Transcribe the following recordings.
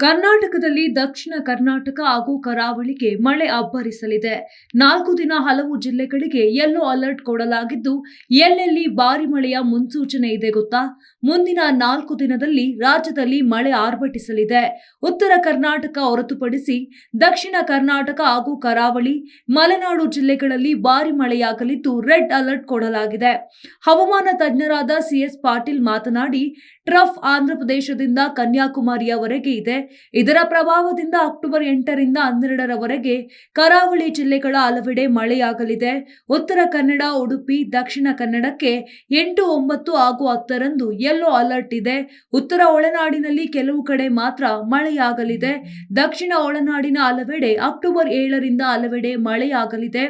ಕರ್ನಾಟಕದಲ್ಲಿ ದಕ್ಷಿಣ ಕರ್ನಾಟಕ ಹಾಗೂ ಕರಾವಳಿಗೆ ಮಳೆ ಅಬ್ಬರಿಸಲಿದೆ. ನಾಲ್ಕು ದಿನ ಹಲವು ಜಿಲ್ಲೆಗಳಿಗೆ ಯೆಲ್ಲೋ ಅಲರ್ಟ್ ಕೊಡಲಾಗಿದ್ದು, ಎಲ್ಲೆಲ್ಲಿ ಭಾರಿ ಮಳೆಯ ಮುನ್ಸೂಚನೆ ಇದೆ ಗೊತ್ತಾ? ಮುಂದಿನ ನಾಲ್ಕು ದಿನದಲ್ಲಿ ರಾಜ್ಯದಲ್ಲಿ ಮಳೆ ಆರ್ಭಟಿಸಲಿದೆ. ಉತ್ತರ ಕರ್ನಾಟಕ ಹೊರತುಪಡಿಸಿ ದಕ್ಷಿಣ ಕರ್ನಾಟಕ ಹಾಗೂ ಕರಾವಳಿ, ಮಲೆನಾಡು ಜಿಲ್ಲೆಗಳಲ್ಲಿ ಭಾರಿ ಮಳೆಯಾಗಲಿದ್ದು ರೆಡ್ ಅಲರ್ಟ್ ಕೊಡಲಾಗಿದೆ. ಹವಾಮಾನ ತಜ್ಞರಾದ ಸಿಎಸ್ ಪಾಟೀಲ್ ಮಾತನಾಡಿ, ಟ್ರಫ್ ಆಂಧ್ರಪ್ರದೇಶದಿಂದ ಕನ್ಯಾಕುಮಾರಿಯವರೆಗೆ ಇದೆ. ಇದರ ಪ್ರಭಾವದಿಂದ ಅಕ್ಟೋಬರ್ ಎಂಟರಿಂದ ಹನ್ನೆರಡರವರೆಗೆ ಕರಾವಳಿ ಜಿಲ್ಲೆಗಳ ಹಲವೆಡೆ ಮಳೆಯಾಗಲಿದೆ. ಉತ್ತರ ಕನ್ನಡ, ಉಡುಪಿ, ದಕ್ಷಿಣ ಕನ್ನಡಕ್ಕೆ ಎಂಟು, ಒಂಬತ್ತು ಹಾಗೂ ಹತ್ತರಂದು ಯೆಲ್ಲೋ ಅಲರ್ಟ್ ಇದೆ. ಉತ್ತರ ಒಳನಾಡಿನಲ್ಲಿ ಕೆಲವು ಕಡೆ ಮಾತ್ರ ಮಳೆಯಾಗಲಿದೆ. ದಕ್ಷಿಣ ಒಳನಾಡಿನ ಹಲವೆಡೆ ಅಕ್ಟೋಬರ್ ಏಳರಿಂದ ಹಲವೆಡೆ ಮಳೆಯಾಗಲಿದೆ.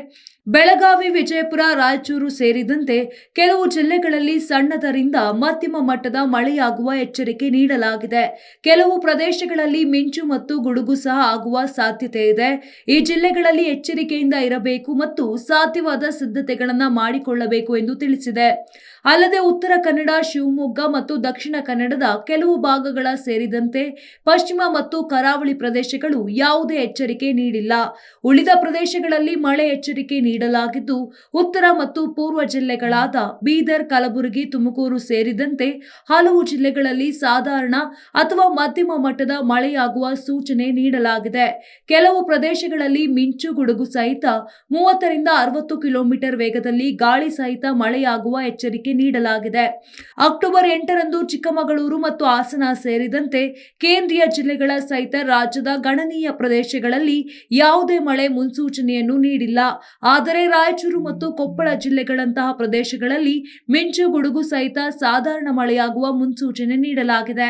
ಬೆಳಗಾವಿ, ವಿಜಯಪುರ, ರಾಯಚೂರು ಸೇರಿದಂತೆ ಕೆಲವು ಜಿಲ್ಲೆಗಳಲ್ಲಿ ಸಣ್ಣದರಿಂದ ಮಧ್ಯಮ ಮಟ್ಟದ ಮಳೆಯಾಗುವ ಎಚ್ಚರಿಕೆ ನೀಡಲಾಗಿದೆ. ಕೆಲವು ಪ್ರದೇಶಗಳಲ್ಲಿ ಮಿಂಚು ಮತ್ತು ಗುಡುಗು ಸಹ ಆಗುವ ಸಾಧ್ಯತೆ ಇದೆ. ಈ ಜಿಲ್ಲೆಗಳಲ್ಲಿ ಎಚ್ಚರಿಕೆಯಿಂದ ಇರಬೇಕು ಮತ್ತು ಸಾಧ್ಯವಾದ ಸಿದ್ಧತೆಗಳನ್ನು ಮಾಡಿಕೊಳ್ಳಬೇಕು ಎಂದು ತಿಳಿಸಿದೆ. ಅಲ್ಲದೆ ಉತ್ತರ ಕನ್ನಡ, ಶಿವಮೊಗ್ಗ ಮತ್ತು ದಕ್ಷಿಣ ಕನ್ನಡದ ಕೆಲವು ಭಾಗಗಳ ಸೇರಿದಂತೆ ಪಶ್ಚಿಮ ಮತ್ತು ಕರಾವಳಿ ಪ್ರದೇಶಗಳು ಯಾವುದೇ ಎಚ್ಚರಿಕೆ ನೀಡಿಲ್ಲ. ಉಳಿದ ಪ್ರದೇಶಗಳಲ್ಲಿ ಮಳೆ ಎಚ್ಚರಿಕೆ ನೀಡಲಾಗಿದ್ದು, ಉತ್ತರ ಮತ್ತು ಪೂರ್ವ ಜಿಲ್ಲೆಗಳಾದ ಬೀದರ್, ಕಲಬುರಗಿ, ತುಮಕೂರು ಸೇರಿದಂತೆ ಹಲವು ಜಿಲ್ಲೆಗಳಲ್ಲಿ ಸಾಧಾರಣ ಅಥವಾ ಮಧ್ಯಮ ಮಟ್ಟದ ಮಳೆಯಾಗುವ ಸೂಚನೆ ನೀಡಲಾಗಿದೆ. ಕೆಲವು ಪ್ರದೇಶಗಳಲ್ಲಿ ಮಿಂಚು ಗುಡುಗು ಸಹಿತ ಮೂವತ್ತರಿಂದ ಅರವತ್ತು ಕಿಲೋಮೀಟರ್ ವೇಗದಲ್ಲಿ ಗಾಳಿ ಸಹಿತ ಮಳೆಯಾಗುವ ಎಚ್ಚರಿಕೆ ನೀಡಲಾಗಿದೆ. ಅಕ್ಟೋಬರ್ ಎಂಟರಂದು ಚಿಕ್ಕಮಗಳೂರು ಮತ್ತು ಹಾಸನ ಸೇರಿದಂತೆ ಕೇಂದ್ರೀಯ ಜಿಲ್ಲೆಗಳ ಸಹಿತ ರಾಜ್ಯದ ಗಣನೀಯ ಪ್ರದೇಶಗಳಲ್ಲಿ ಯಾವುದೇ ಮಳೆ ಮುನ್ಸೂಚನೆಯನ್ನು ನೀಡಿಲ್ಲ. ಆದರೆ ರಾಯಚೂರು ಮತ್ತು ಕೊಪ್ಪಳ ಜಿಲ್ಲೆಗಳಂತಹ ಪ್ರದೇಶಗಳಲ್ಲಿ ಮಿಂಚು ಗುಡುಗು ಸಹಿತ ಸಾಧಾರಣ ಮಳೆಯಾಗುವ ಮುನ್ಸೂಚನೆ ನೀಡಲಾಗಿದೆ.